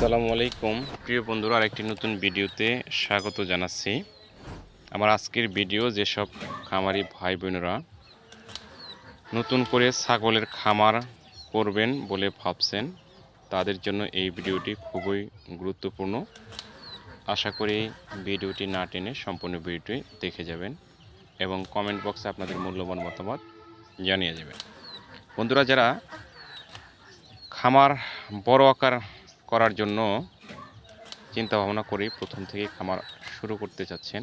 আসসালামু আলাইকুম। প্রিয় বন্ধুরা, আরেকটি নতুন ভিডিওতে স্বাগত জানাচ্ছি। আমার আজকের ভিডিও যেসব খামারি ভাই বোনেরা নতুন করে ছাগলের খামার করবেন বলে ভাবছেন, তাদের জন্য এই ভিডিওটি খুবই গুরুত্বপূর্ণ। আশা করি ভিডিওটি না টেনে সম্পূর্ণ ভিডিওটি দেখে যাবেন এবং কমেন্ট বক্সে আপনাদের মূল্যবান মতামত জানিয়ে যাবেন। বন্ধুরা, যারা খামার বড় আকার করার জন্য চিন্তা ভাবনা করে প্রথম থেকে খামার শুরু করতে চাচ্ছেন।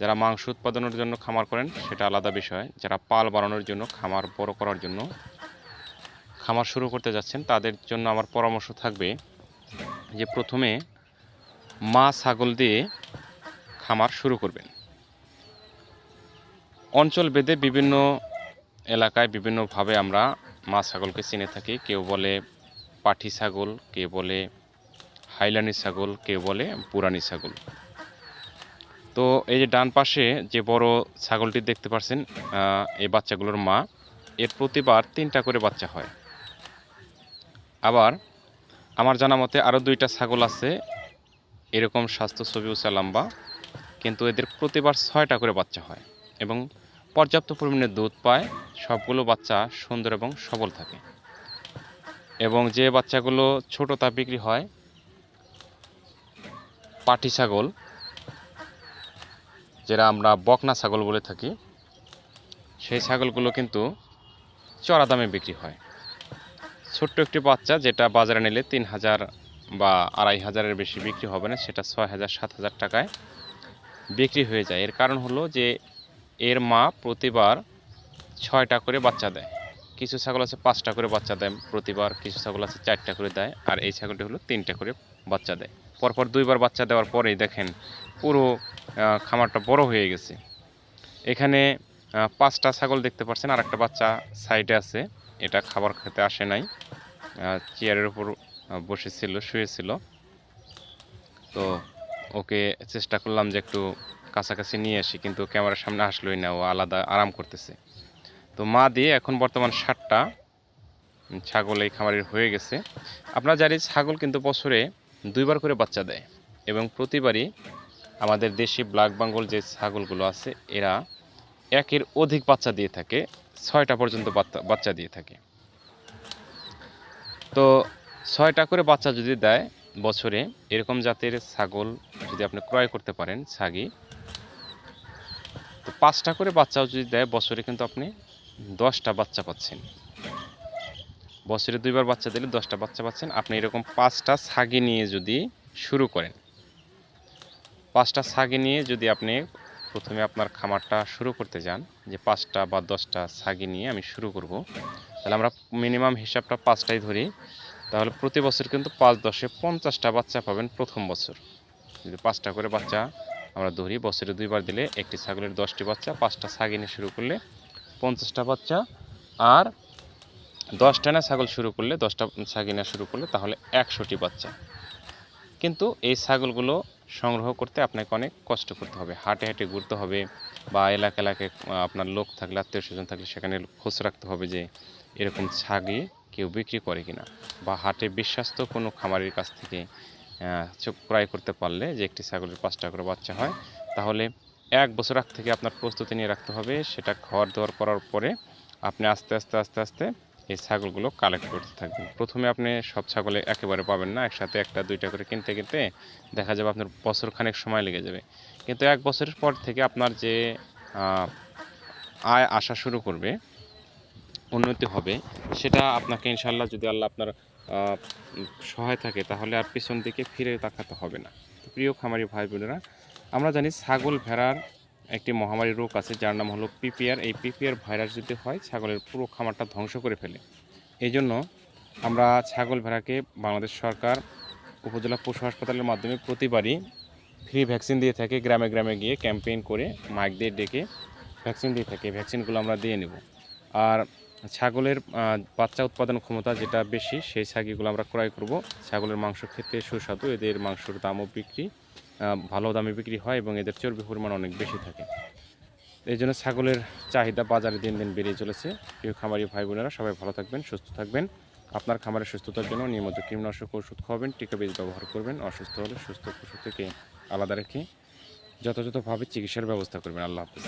যারা মাংস উৎপাদনের জন্য খামার করেন, সেটা আলাদা বিষয়। যারা পাল বাড়ানোর জন্য, খামার বড় করার জন্য খামার শুরু করতে যাচ্ছেন, তাদের জন্য আমার পরামর্শ থাকবে যে প্রথমে মা ছাগল দিয়ে খামার শুরু করবেন। অঞ্চল ভেদে বিভিন্ন এলাকায় বিভিন্নভাবে আমরা মা ছাগলকে চিনে থাকি। কেউ বলে পাঠি ছাগল, কে বলে হাইলানি ছাগল কেউ বলে পুরানি ছাগল। তো এই যে ডান পাশে যে বড় ছাগলটি দেখতে পাচ্ছেন এই বাচ্চাগুলোর মা, এর প্রতিবার তিনটা করে বাচ্চা হয়। আবার আমার জানা মতে আরও দুইটা ছাগল আছে, এরকম স্বাস্থ্য ছবি উঁচা লম্বা, কিন্তু এদের প্রতিবার ছয়টা করে বাচ্চা হয় এবং পর্যাপ্ত পরিমাণে দুধ পায়, সবগুলো বাচ্চা সুন্দর এবং সবল থাকে। এবং যে বাচ্চাগুলো ছোট তা বিক্রি হয় পাটি ছাগল, যেটা আমরা বকনা ছাগল বলে থাকি, সেই ছাগলগুলো কিন্তু চড়া দামে বিক্রি হয়। ছোট্ট একটি বাচ্চা যেটা বাজারে নিলে তিন হাজার বা আড়াই হাজারের বেশি বিক্রি হবে না, সেটা ছয় হাজার, সাত হাজার টাকায় বিক্রি হয়ে যায়। এর কারণ হলো যে এর মা প্রতিবার ছয়টা করে বাচ্চা দেয়। কিছু ছাগল আছে পাঁচটা করে বাচ্চা দেয়, প্রতিবার কিছু ছাগল আছে চারটা করে দেয়, আর এই ছাগলটি হলো তিনটা করে বাচ্চা দেয়। পরপর দুইবার বাচ্চা দেওয়ার পরেই দেখেন পুরো খামারটা বড় হয়ে গেছে। এখানে পাঁচটা ছাগল দেখতে পাচ্ছেন আর একটা বাচ্চা সাইডে আছে। এটা খাবার খেতে আসে নাই চেয়ারের উপর বসেছিল, শুয়েছিল। তো ওকে চেষ্টা করলাম যে একটু কাছাকাছি নিয়ে আসি, কিন্তু ক্যামেরার সামনে আসলোই না, ও আলাদা আরাম করতেছে। তো মা দিয়ে এখন বর্তমান ষাটটা ছাগল এই খামারের হয়ে গেছে। আপনারা জানি ছাগল কিন্তু বছরে দুইবার করে বাচ্চা দেয় এবং প্রতিবারই আমাদের দেশি ব্ল্যাক বাঙ্গল যে ছাগলগুলো আছে, এরা একের অধিক বাচ্চা দিয়ে থাকে, ছয়টা পর্যন্ত বাচ্চা- বাচ্চা দিয়ে থাকে। তো ছয়টা করে বাচ্চা যদি দেয় বছরে, এরকম জাতের ছাগল যদি আপনি ক্রয় করতে পারেন ছাগি, তো পাঁচটা করে বাচ্চাও যদি দেয় বছরে কিন্তু আপনি দশটা বাচ্চা পাচ্ছেন। বছরে দুইবার বাচ্চা দিলে দশটা বাচ্চা পাচ্ছেন। আপনি এরকম পাঁচটা ছাগি নিয়ে যদি শুরু করেন, পাঁচটা ছাগি নিয়ে যদি আপনি প্রথমে আপনার খামারটা শুরু করতে যান, যে পাঁচটা বা দশটা ছাগি নিয়ে আমি শুরু করব, তাহলে আমরা মিনিমাম হিসাবটা পাঁচটাই ধরি। তাহলে প্রতি বছর কিন্তু পাঁচ দশে পঞ্চাশটা বাচ্চা পাবেন প্রথম বছর। যদি পাঁচটা করে বাচ্চা আমরা ধরি, বছরে দুইবার দিলে একটি ছাগলের দশটি বাচ্চা, পাঁচটা ছাগি নিয়ে শুরু করলে পঞ্চাশটা বাচ্চা আর দশটা না ছাগল শুরু করলে, দশটা ছাগি নেওয়া শুরু করলে তাহলে একশোটি বাচ্চা। কিন্তু এই ছাগলগুলো সংগ্রহ করতে আপনাকে অনেক কষ্ট করতে হবে। হাটে হাটে ঘুরতে হবে বা এলাকা এলাকায় আপনার লোক থাকলে, আত্মীয় স্বজন থাকলে সেখানে খোঁজ রাখতে হবে যে এরকম ছাগি কেউ বিক্রি করে কিনা বা হাটে বিশ্বস্ত কোনো খামারের কাছ থেকে ক্রয় করতে পারলে যে একটি ছাগলের পাঁচটা করে বাচ্চা হয়, তাহলে এক বছর আগ থেকে আপনার প্রস্তুতি নিয়ে রাখতে হবে, সেটা খাওয়ার দাওয়ার করার পরে আপনি আস্তে আস্তে আস্তে আস্তে এই ছাগলগুলো কালেক্ট করতে থাকবেন। প্রথমে আপনি সব ছাগলে একেবারে পাবেন না, একসাথে একটা, দুইটা করে কিনতে কিনতে দেখা যাবে আপনার বছর খানেক সময় লেগে যাবে। কিন্তু এক বছরের পর থেকে আপনার যে আয় আসা শুরু করবে, উন্নতি হবে, সেটা আপনাকে ইনশাল্লাহ যদি আল্লাহ আপনার সহায় থাকে, তাহলে আর পিছন দিকে ফিরে তাকাতে হবে না। প্রিয় খামারি ভাই বোনেরা আমরা জানি ছাগল ভেড়ার একটি মহামারী রোগ আছে, যার নাম হলো পিপিআর। এই পিপিআর ভাইরাস যদি হয়, ছাগলের পুরো খামারটা ধ্বংস করে ফেলে। এই জন্য আমরা ছাগল ভেড়াকে বাংলাদেশ সরকার উপজেলা পশু হাসপাতালের মাধ্যমে প্রতিবারই ফ্রি ভ্যাকসিন দিয়ে থাকে, গ্রামে গ্রামে গিয়ে ক্যাম্পেইন করে মাইক দিয়ে ডেকে ভ্যাকসিন দিয়ে থাকে। ভ্যাকসিনগুলো আমরা দিয়ে নেব। আর ছাগলের বাচ্চা উৎপাদন ক্ষমতা যেটা বেশি, সেই ছাগিগুলো আমরা ক্রয় করব। ছাগলের মাংস খেতে সুস্বাদু, এদের মাংসর দামও বিক্রি। ভালো দামে বিক্রি হয় এবং এদের চর্বি পরিমাণ অনেক বেশি থাকে। এই জন্য ছাগলের চাহিদা বাজারে দিন দিন বেড়ে চলেছে। প্রিয় খামারি ভাই বোনেরা, সবাই ভালো থাকবেন, সুস্থ থাকবেন। আপনার খামারের সুস্থতার জন্য নিয়মিত কীটনাশক ওষুধ খাওয়াবেন, টিকা বীজ ব্যবহার করবেন, অসুস্থ হলে সুস্থ পশু থেকে আলাদা রেখে যথাযথভাবে চিকিৎসার ব্যবস্থা করবেন। আল্লাহ হাফিজ।